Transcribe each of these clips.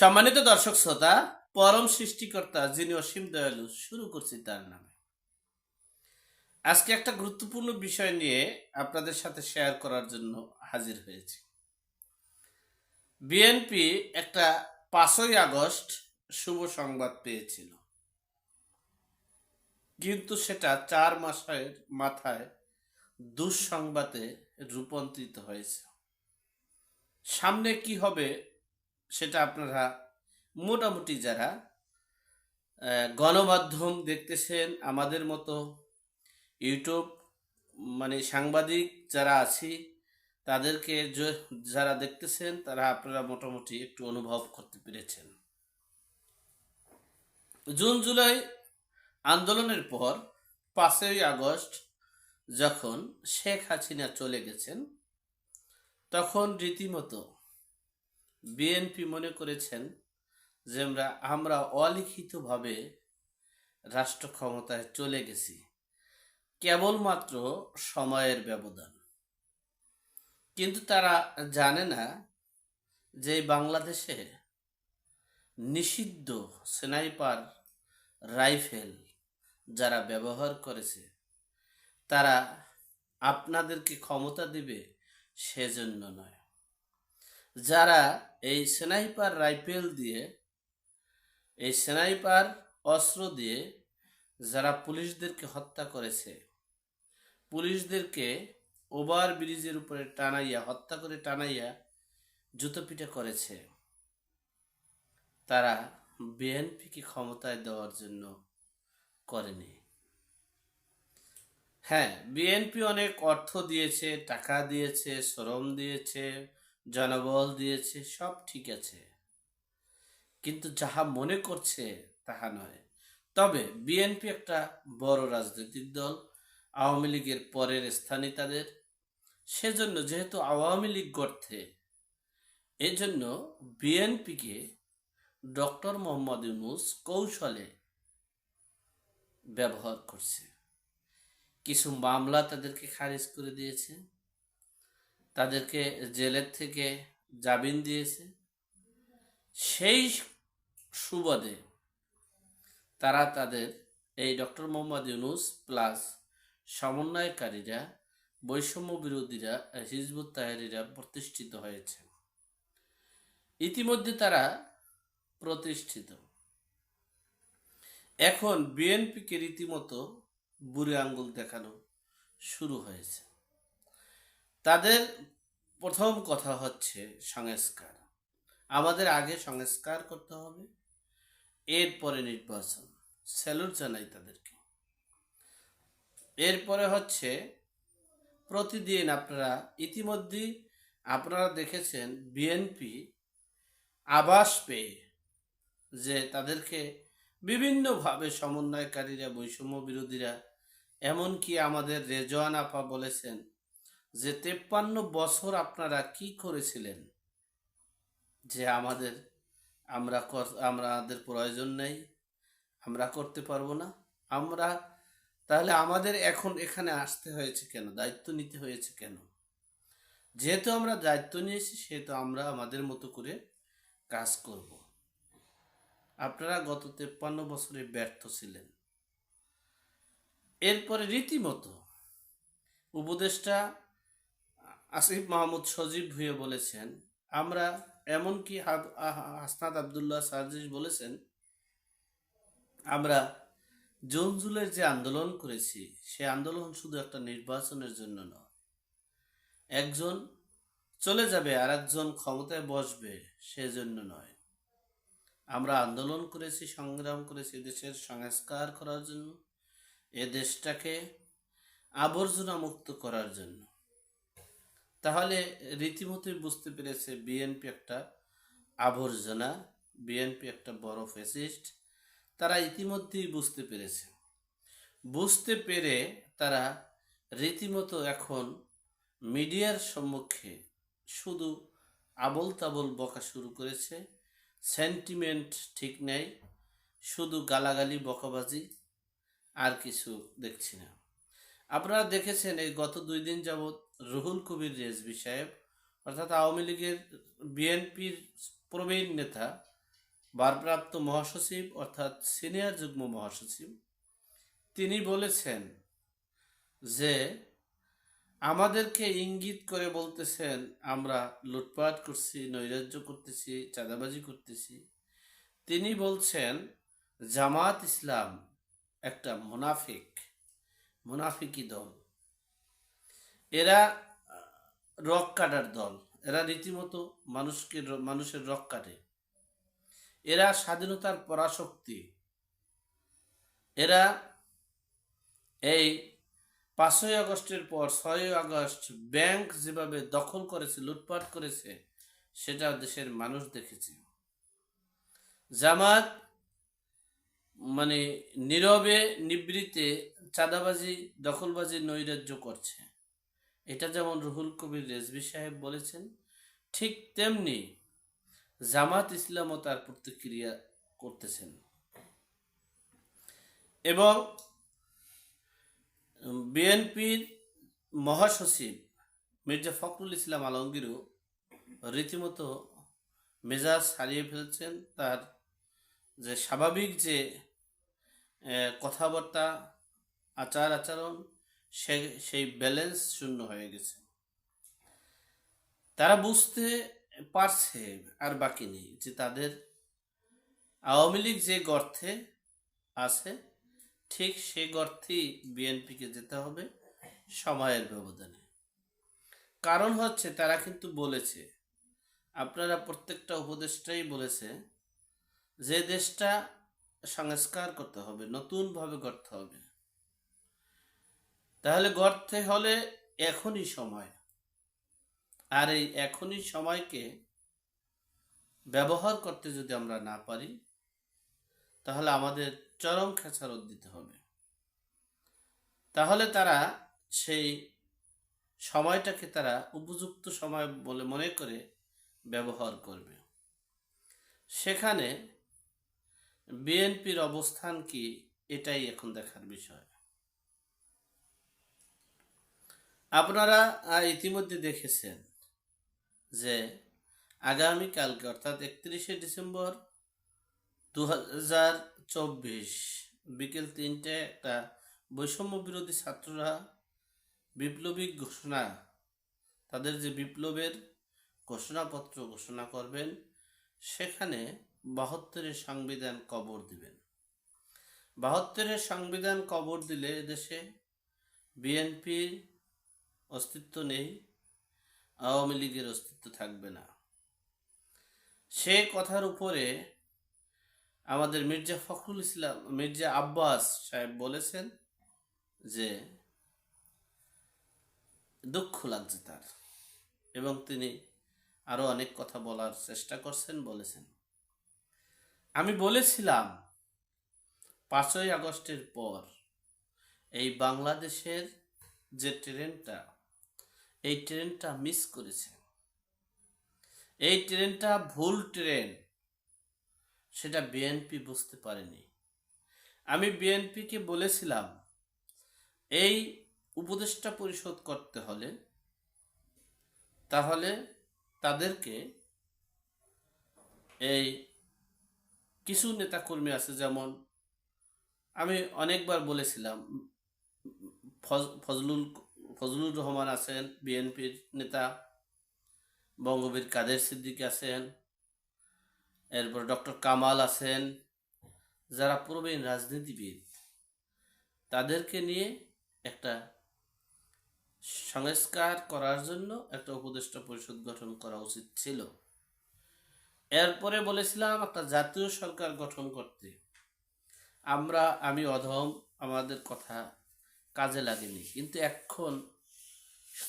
সম্মানিত দর্শক শ্রোতা, পরম সৃষ্টিকর্তা যিনি অসীম দয়ালু, শুরু করছি তার নামে। আজকে একটা গুরুত্বপূর্ণ বিষয় নিয়ে আপনাদের সাথে শেয়ার করার জন্য হাজির হয়েছি। বিএনপি একটা পাঁচই আগস্ট শুভ সংবাদ পেয়েছিল। কিন্তু সেটা চার মাসের মাথায় দুঃসংবাদে রূপান্তরিত হয়েছে। সামনে কি হবে সেটা আপনারা মোটামুটি যারা গণমাধ্যম দেখতেছেন, আমাদের মতো ইউটিউব মানে সাংবাদিক যারা আছি, তাদেরকে যারা দেখতেছেন, তারা আপনারা মোটামুটি একটু অনুভব করতে পেরেছেন। জুন, জুলাই আন্দোলনের পর পাঁচই আগস্ট যখন শেখ হাসিনা চলে গেছেন, তখন রীতিমতো বিএনপি মনে করেছেন যে আমরা আমরা অলিখিতভাবে রাষ্ট্র ক্ষমতায় চলে গেছি। কেবলমাত্র সময়ের ব্যবধান। কিন্তু তারা জানে না যে বাংলাদেশে নিষিদ্ধ স্নাইপার রাইফেল যারা ব্যবহার করেছে, তারা আপনাদেরকে ক্ষমতা দিবে সেজন্য নয়। যারা এই স্নাইপার রাইফেল দিয়ে, এই স্নাইপার অস্ত্র দিয়ে যারা পুলিশদেরকে হত্যা করেছে, পুলিশদেরকে ওভার ব্রিজের উপরে টানাইয়া, হত্যা করে টানাইয়া জুতো পিটা করেছে, তারা বিএনপিকে ক্ষমতায় দেওয়ার জন্য করেনি। হ্যাঁ বিএনপি অনেক অর্থ দিয়েছে, টাকা দিয়েছে, শ্রম দিয়েছে জনবল দিয়েছে, সব ঠিক আছে। কিন্তু যাহা মনে করছে তাহা নয়। তবে বিএনপি একটা বড় রাজনৈতিক দল, আওয়ামী লীগের পরের স্থানে তাদের। সেজন্য যেহেতু আওয়ামী লীগ গর্থে এই জন্য বিএনপিকে ডক্টর মোহাম্মদ ইউনুস কৌশলে ব্যবহার করছে। কিছু মামলা তাদেরকে খারিজ করে দিয়েছে। তাদেরকে জেলের থেকে জামিন দিয়েছে। সেই সুবাদে তারা তাদের এই ডক্টর মোহাম্মদ ইউনুস প্লাস সমন্বয়কারীরা, বৈষম্য বিরোধীরা, হিজবুত তাহারিরা প্রতিষ্ঠিত হয়েছে। ইতিমধ্যে তারা প্রতিষ্ঠিত। এখন বিএনপিকে রীতিমতো বুড়ি আঙ্গুল দেখানো শুরু হয়েছে। তাদের প্রথম কথা হচ্ছে সংস্কার। আমাদের আগে সংস্কার করতে হবে, এরপরে নির্বাচন। স্যালুট জানাই তাদেরকে। এরপরে হচ্ছে প্রতিদিন আপনারা ইতিমধ্যেই আপনারা দেখেছেন বিএনপি আবাস পেয়ে যে তাদেরকে বিভিন্নভাবে সমন্বয়কারীরা, বৈষম্য বিরোধীরা, এমনকি আমাদের রেজওয়ান আপা বলেছেন যে তেপ্পান্ন বছর আপনারা কি করেছিলেন? যে আমাদের, আমরা আমাদের প্রয়োজন নেই, আমরা করতে পারব না, আমরা, তাহলে আমাদের এখন এখানে আসতে হয়েছে কেন? দায়িত্ব নিতে হয়েছে কেন? যেহেতু আমরা দায়িত্ব নিয়েছি, সেহেতু আমরা আমাদের মতো করে কাজ করব। আপনারা গত তেপ্পান্ন বছরে ব্যর্থ ছিলেন। এরপরে রীতিমতো উপদেষ্টা আসিফ মাহমুদ সজীব ভুঁইয়া বলেছেন, আমরা এমনকি হাসনাত আবদুল্লাহ সার্জিস বলেছেন, আমরা জুন জুলাই যে আন্দোলন করেছি, সে আন্দোলন শুধু একটা নির্বাচনের জন্য নয়। একজন চলে যাবে আর একজন ক্ষমতায় বসবে, সেজন্য নয়। আমরা আন্দোলন করেছি, সংগ্রাম করেছি, দেশের সংস্কার করার জন্য, এ দেশটাকে আবর্জনা মুক্ত করার জন্য। তাহলে রীতিমতোই বুঝতে পেরেছে বিএনপি একটা আবর্জনা, বিএনপি একটা বড় ফেসিস্ট তারা ইতিমধ্যেই বুঝতে পেরেছে। বুঝতে পেরে তারা রীতিমতো এখন মিডিয়ার সম্মুখে শুধু আবল তাবল বকা শুরু করেছে। সেন্টিমেন্ট ঠিক নেই, শুধু গালাগালি, বকাবাজি, আর কিছু দেখছি না। আপনারা দেখেছেন এই গত দুই দিন যাবৎ রুহুল কবির রেজবি সাহেব, অর্থাৎ আওয়ামী লীগের বিএনপির প্রবীণ নেতা, ভারপ্রাপ্ত মহাসচিব, অর্থাৎ সিনিয়র যুগ্ম মহাসচিব, তিনি বলেছেন যে, আমাদেরকে ইঙ্গিত করে বলতেছেন, আমরা লুটপাট করছি, নৈরাজ্য করতেছি, চাঁদাবাজি করতেছি। তিনি বলছেন, জামাত ইসলাম একটা মুনাফিক। মুনাফিকি দল। এরা রক কাটার দল। এরা রীতিমতো মানুষকে মানুষের রক কাটে। এরা স্বাধীনতার পরাশক্তি। এরা এই পাঁচই আগস্টের পর ছয়ই আগস্ট ব্যাংক যেভাবে দখল করেছে, লুটপাট করেছে, সেটা দেশের মানুষ দেখেছে। জামাত মানে নীরবে, নিবৃতে চাঁদাবাজি, দখলবাজি নৈরাজ্য করছে। এটা যেমন রুহুল কবির রেজবি সাহেব বলেছেন, ঠিক তেমনি জামাত ইসলামও তার প্রতিক্রিয়া করতেছেন। এবং বিএনপির মহাসচিব মির্জা ফখরুল ইসলাম আলমগীরও রীতিমতো মেজাজ হারিয়ে ফেলছেন। তার যে স্বাভাবিক যে কথাবার্তা, আচার আচরণ, সে, সেই ব্যালেন্স শূন্য হয়ে গেছে। তারা বুঝতে পারছে আর বাকি নেই যে তাদের আওয়ামী লীগ যে গর্তে আছে, ঠিক সেই গর্তেই বিএনপিকে যেতে হবে সময়ের ব্যবধানে। কারণ হচ্ছে তারা কিন্তু বলেছে, আপনারা প্রত্যেকটা উপদেষ্টাই বলেছে, যে দেশটা সংস্কার করতে হবে, নতুনভাবে গড়তে হবে। তাহলে গড়তে হলে এখনই সময়। আর এই এখনই সময়কে ব্যবহার করতে যদি আমরা না পারি, তাহলে আমাদের চরম খেসারত দিতে হবে। তাহলে তারা সেই সময়টাকে তারা উপযুক্ত সময় বলে মনে করে ব্যবহার করবে। সেখানে বিএনপির অবস্থান কি, এটাই এখন দেখার বিষয়। আপনারা ইতিমধ্যে দেখেছেন যে আগামীকালকে, অর্থাৎ একত্রিশে ডিসেম্বর দু হাজার চব্বিশ বিকেল তিনটে একটা বৈষম্য বিরোধী ছাত্ররা বিপ্লবী ঘোষণা, তাদের যে বিপ্লবের ঘোষণাপত্র ঘোষণা করবেন, সেখানে বাহাত্তরের সংবিধান কবর দিবেন। বাহাত্তরের সংবিধান কবর দিলে দেশে বিএনপির অস্তিত্ব নেই, আওয়ামী লীগের অস্তিত্ব থাকবে না। সে কথার উপরে আমাদের মির্জা ফখরুল ইসলাম, মির্জা আব্বাস সাহেব বলেছেন যে, দুঃখ লাগছে তার। এবং তিনি আরও অনেক কথা বলার চেষ্টা করছেন, বলেছেন। আমি বলেছিলাম, পাঁচই আগস্টের পর এই বাংলাদেশের যে ট্রেনটা, এই ট্রেনটা মিস করেছে। এই ট্রেনটা ভুল ট্রেন, সেটা বিএনপি বুঝতে পারেনি। আমি বিএনপিকে বলেছিলাম, এই উপদেষ্টা পরিশোধ করতে হলে, তাহলে তাদেরকে এই কিছু নেতাকর্মী আছে, যেমন আমি অনেকবার বলেছিলাম, ফজ- ফজলুল, ফজলুর রহমান আছেন, বিএনপির নেতা, বঙ্গবীর কাদের সিদ্দিক আছেন, এরপর ডক্টর কামাল আছেন, যারা প্রবীণ রাজনীতিবিদ, তাদেরকে নিয়ে একটা সংস্কার করার জন্য একটা উপদেষ্টা পরিষদ গঠন করা উচিত ছিল। এরপরে বলেছিলাম, একটা জাতীয় সরকার গঠন করতে। আমরা, আমি অধম, আমাদের কথা কাজে লাগেনি। কিন্তু এখন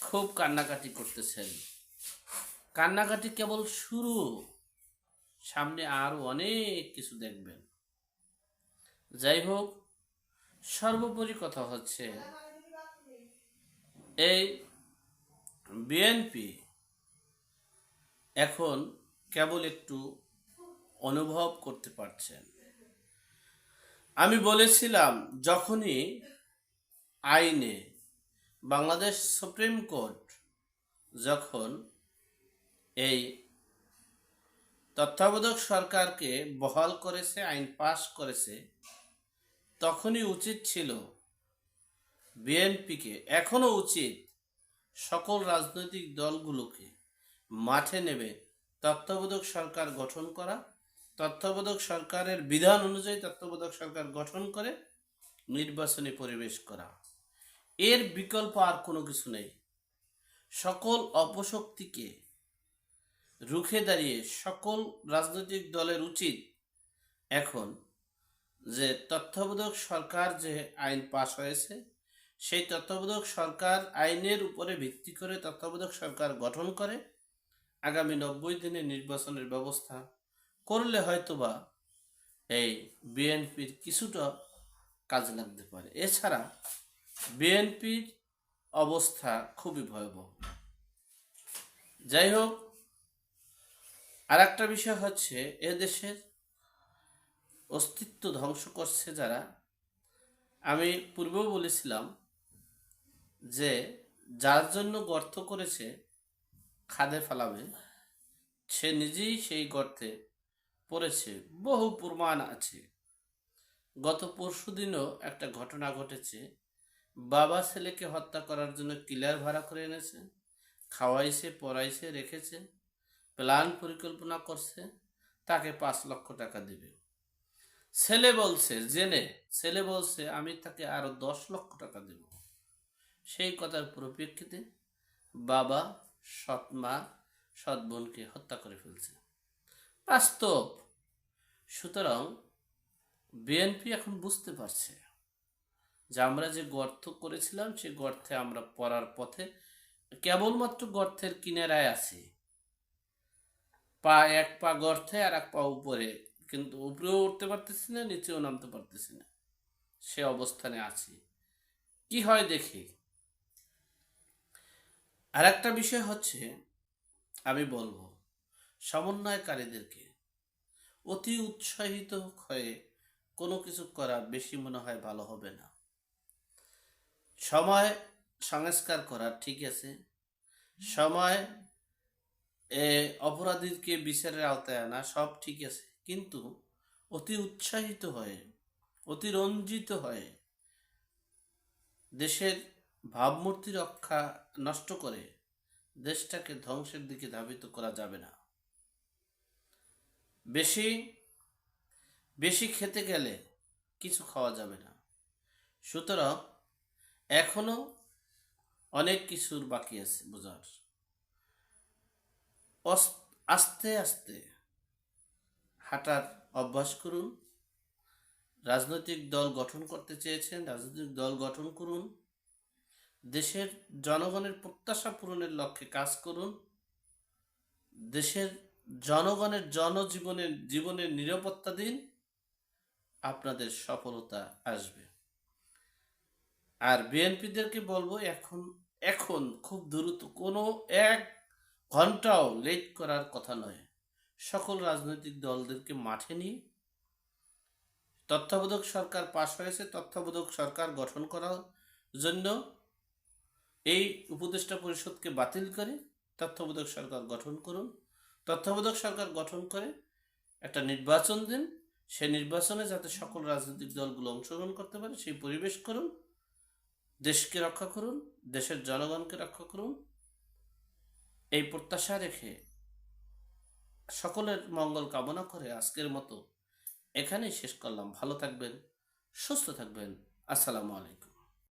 খুব কান্নাকাটি করতেছেন। কান্নাকাটি কেবল শুরু। সামনে আরও অনেক কিছু দেখবেন। যাই হোক, সর্বোপরি কথা হচ্ছে, এই বিএনপি এখন কেবল একটু অনুভব করতে পারছেন। আমি বলেছিলাম, যখনই আইনে বাংলাদেশ সুপ্রিম কোর্ট যখন এই তত্ত্বাবধায়ক সরকারকে বহাল করেছে, আইন পাশ করেছে, তখনই উচিত ছিল বিএনপিকে এখনও উচিত সকল রাজনৈতিক দলগুলোকে মাঠে নেবে তত্ত্বাবধায়ক সরকার গঠন করা, তত্ত্বাবধায়ক সরকারের বিধান অনুযায়ী তত্ত্বাবধায়ক সরকার গঠন করে নির্বাচনী পরিবেশ করা। এর বিকল্প আর কোনো কিছু নেই। সকল অপশক্তিকে রুখে দাঁড়িয়ে সকল রাজনৈতিক দলের উচিত এখন যে তত্ত্বাবধায়ক সরকার যে আইন পাশ হয়েছে, সেই তত্ত্বাবধায়ক সরকার আইনের উপরে ভিত্তি করে তত্ত্বাবধায়ক সরকার গঠন করে আগামী নব্বই দিনে নির্বাচনের ব্যবস্থা করলে হয়তোবা এই বিএনপির কিছুটা কাজে লাগতে পারে। এছাড়া বিএনপির অবস্থা খুবই ভয়াবহ। যাই হোক আর একটা বিষয় হচ্ছে এ দেশের অস্তিত্ব ধ্বংস করছে যারা। আমি পূর্বেও বলেছিলাম যে যার জন্য গর্ত করেছে খাদে ফেলাবে, সে নিজেই সেই গর্তে পড়েছে, বহু প্রমাণ আছে। গত পরশু দিনও একটা ঘটনা ঘটেছে। বাবা ছেলেকে হত্যা করার জন্য কিলার ভাড়া করে এনেছে, খাওয়াইছে, পড়াইছে, রেখেছে, প্ল্যান পরিকল্পনা করছে, তাকে পাঁচ লক্ষ টাকা দিবে। ছেলে বলছে, জেনে। ছেলে বলছে, আমি তাকে আরও দশ লক্ষ টাকা দেব। সেই কথার পরিপ্রেক্ষিতে বাবা সৎ মা সৎ বোনকে হত্যা করে ফেলছে। বাস্তব। সুতরাং বিএনপি এখন বুঝতে পারছে যে আমরা যে গর্ত করেছিলাম, সে গর্তে আমরা পড়ার পথে কেবলমাত্র গর্তের কিনারায় আছি। পা এক পা গর্তে আর এক পা উপরে, কিন্তু উপরেও উঠতে পারতেছি না, নিচেও নামতে পারতেছি না। সে অবস্থানে আছি। কি হয় দেখি? আর একটা বিষয় হচ্ছে, আমি বলব, সমন্বয়কারীদেরকে অতি উৎসাহিত হয়ে কোনো কিছু করা বেশি মনে হয় ভালো হবে না। সময় সংস্কার করা ঠিক আছে। সময় এ অপরাধীকে বিচারের আওতায় আনা সব ঠিক আছে। কিন্তু অতি উৎসাহিত হয়ে, অতি রঞ্জিত হয়ে দেশের ভাবমূর্তি রক্ষা নষ্ট করে দেশটাকে ধ্বংসের দিকে ধাবিত করা যাবে না। বেশি বেশি খেতে গেলে কিছু খাওয়া যাবে না। সুতরাং এখনও অনেক কিছুর বাকি আছে বোঝার। আস্তে আস্তে হাঁটার অভ্যাস করুন। রাজনৈতিক দল গঠন করতে চেয়েছেন, রাজনৈতিক দল গঠন করুন। দেশের জনগণের প্রত্যাশা পূরণের লক্ষ্যে কাজ করুন। দেশের জনগণের জনজীবনের, জীবনের নিরাপত্তা দিন। আপনাদের সফলতা আসবে। আর বিএনপিদেরকে বলব, এখন এখন খুব দ্রুত, কোনো এক ঘন্টাও লেট করার কথা নয়। সকল রাজনৈতিক দলদেরকে মাঠে নিয়ে তত্ত্বাবধায়ক সরকার পাশ হয়েছে, তত্ত্বাবধায়ক সরকার গঠন করার জন্য এই উপদেষ্টা পরিষদকে বাতিল করে তত্ত্বাবধায়ক সরকার গঠন করুন। তত্ত্বাবধায়ক সরকার গঠন করে একটা নির্বাচন দিন। সে নির্বাচনে যাতে সকল রাজনৈতিক দলগুলো অংশগ্রহণ করতে পারে, সেই পরিবেশ করুন। দেশকে রক্ষা করুন, দেশের জনগণকে রক্ষা করুন। এই প্রত্যাশা রেখে সকলের মঙ্গল কামনা করে আজকের মতো এখানেই শেষ করলাম। ভালো থাকবেন, সুস্থ থাকবেন। আসসালামু আলাইকুম।